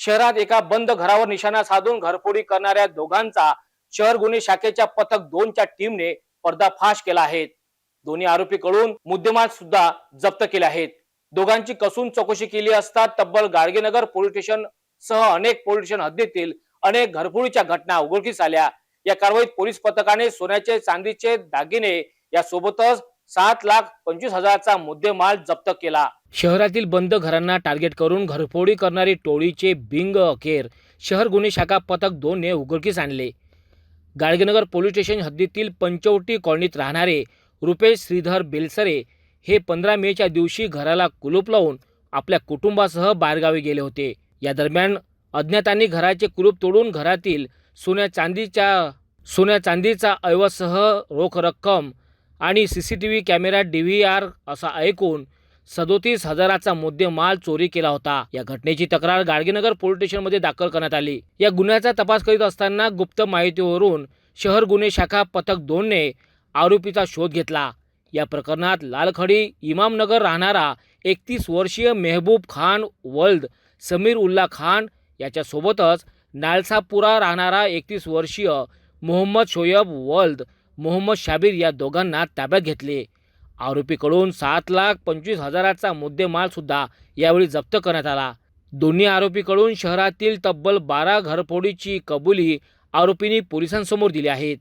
शहरात एका बंद घरावर निशाणा साधून घरफोडी करणाऱ्या दोघांचा शहर गुन्हे शाखेच्या पथक दोनच्या टीमने पर्दाफाश केला आहे. दोन्ही आरोपीकडून मुद्देमाल सुद्धा जप्त केले आहेत. दोघांची कसून चौकशी केली असता तब्बल गाडगेनगर पोलीस स्टेशन सह अनेक पोलीस स्टेशन हद्दीतील अनेक घरफोडीच्या घटना उघडकीस आल्या. या कारवाईत पोलीस पथकाने सोन्याचे चांदीचे दागिने या सोबतच सात लाख पंचवीस हजाराचा मुद्देमाल जप्त केला. शहरातील बंद घरांना टार्गेट करून घरफोडी करणारी टोळीचे बिंग अखेर शहर गुन्हे शाखा पथक दोनने उघडकीस आणले. गाडगेनगर पोलीस स्टेशन हद्दीतील पंचवटी कॉलनीत राहणारे रुपेश श्रीधर बेलसरे हे पंधरा मेच्या दिवशी घराला कुलूप लावून आपल्या कुटुंबासह बाहेरगावी गेले होते. या दरम्यान अज्ञातांनी घराचे कुलूप तोडून घरातील सोन्या चांदीच्या सोन्या चांदीचा ऐवजसह रोख रक्कम आणि C C T V camera D V R असा ऐकून सदोतीस हजाराचा मुद्देमाल चोरी केला होता. या घटनेची तक्रार गाडगेनगर पोलीस स्टेशनमध्ये दाखल करण्यात आली. या गुन्ह्याचा तपास करीत असताना गुप्त माहितीवरून शहर गुन्हे शाखा पथक दोनने आरोपीचा शोध घेतला. या प्रकरणात लालखडी इमामनगर राहणारा एकतीस वर्षीय मेहबूब खान वल्द समीर उल्ला खान याच्यासोबतच नालसापुरा राहणारा एकतीस वर्षीय मोहम्मद शोयब वल्द मोहम्मद शाबीर या दोघांना ताब्यात घेतले. आरोपीकडून सात लाख पंचवीस हजाराचा मुद्देमालसुद्धा यावेळी जप्त करण्यात आला. दोन्ही आरोपीकडून शहरातील तब्बल बारा घरफोडीची कबुली आरोपींनी पोलिसांसमोर दिली आहेत.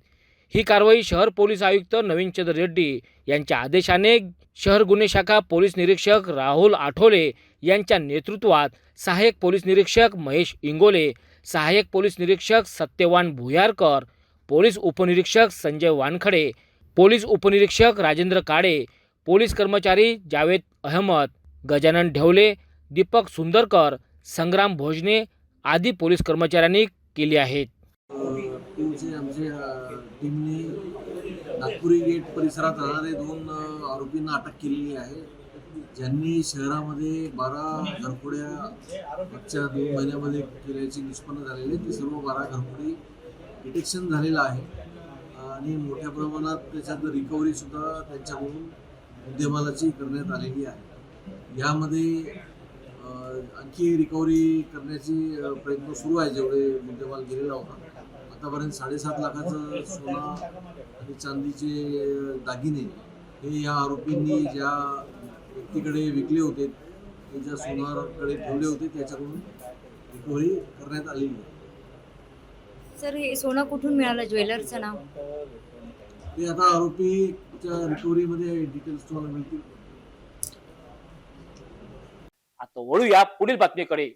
ही कारवाई शहर पोलीस आयुक्त नवीन चंद्र रेड्डी यांच्या आदेशाने शहर गुन्हे शाखा पोलीस निरीक्षक राहुल आठोले यांच्या नेतृत्वात सहाय्यक पोलीस निरीक्षक महेश इंगोले सहाय्यक पोलीस निरीक्षक सत्यवान भुयारकर पोलीस उपनिरीक्षक संजय वानखडे पोलीस उपनिरीक्षक राजेंद्र काळे पोलीस कर्मचारी जावेद अहमद गजानन ढेवले दीपक सुंदरकर संग्राम भोजने आदी पोलीस कर्मचाऱ्यांनी केली आहेत. नागपुरी गेट परिसरात राहणारे दोन आरोपींना अटक केलेली आहे. ज्यांनी शहरामध्ये बारा घरफोड्या मागच्या दोन महिन्यामध्ये केल्याचे निष्पन्न झालेले ते सर्व बारा घरफोडी डिटेक्शन झालेलं आहे. आणि मोठ्या प्रमाणात त्याच्यात रिकव्हरी सुद्धा त्यांच्याकडून मुद्देमालाची करण्यात आलेली आहे. यामध्ये आणखी रिकव्हरी करण्याची प्रयत्न सुरू आहे जेवढे मुद्देमाल गेलेला होता आतापर्यंत साडेसात लाखाचं सोना आणि चांदीचे दागिने हे या आरोपींनी ज्या व्यक्तीकडे विकले होते ते ज्या सोनारकडे ठेवले होते त्याच्याकडून रिकव्हरी करण्यात आलेली आहे. सर हे सोनं कुठून मिळालं? ज्वेलरचं नाव? ते आता आरोपीच्या रिकव्हरीमध्ये डिटेल्स तुम्हाला मिळतील. आता वळूया पुढील बातमीकडे.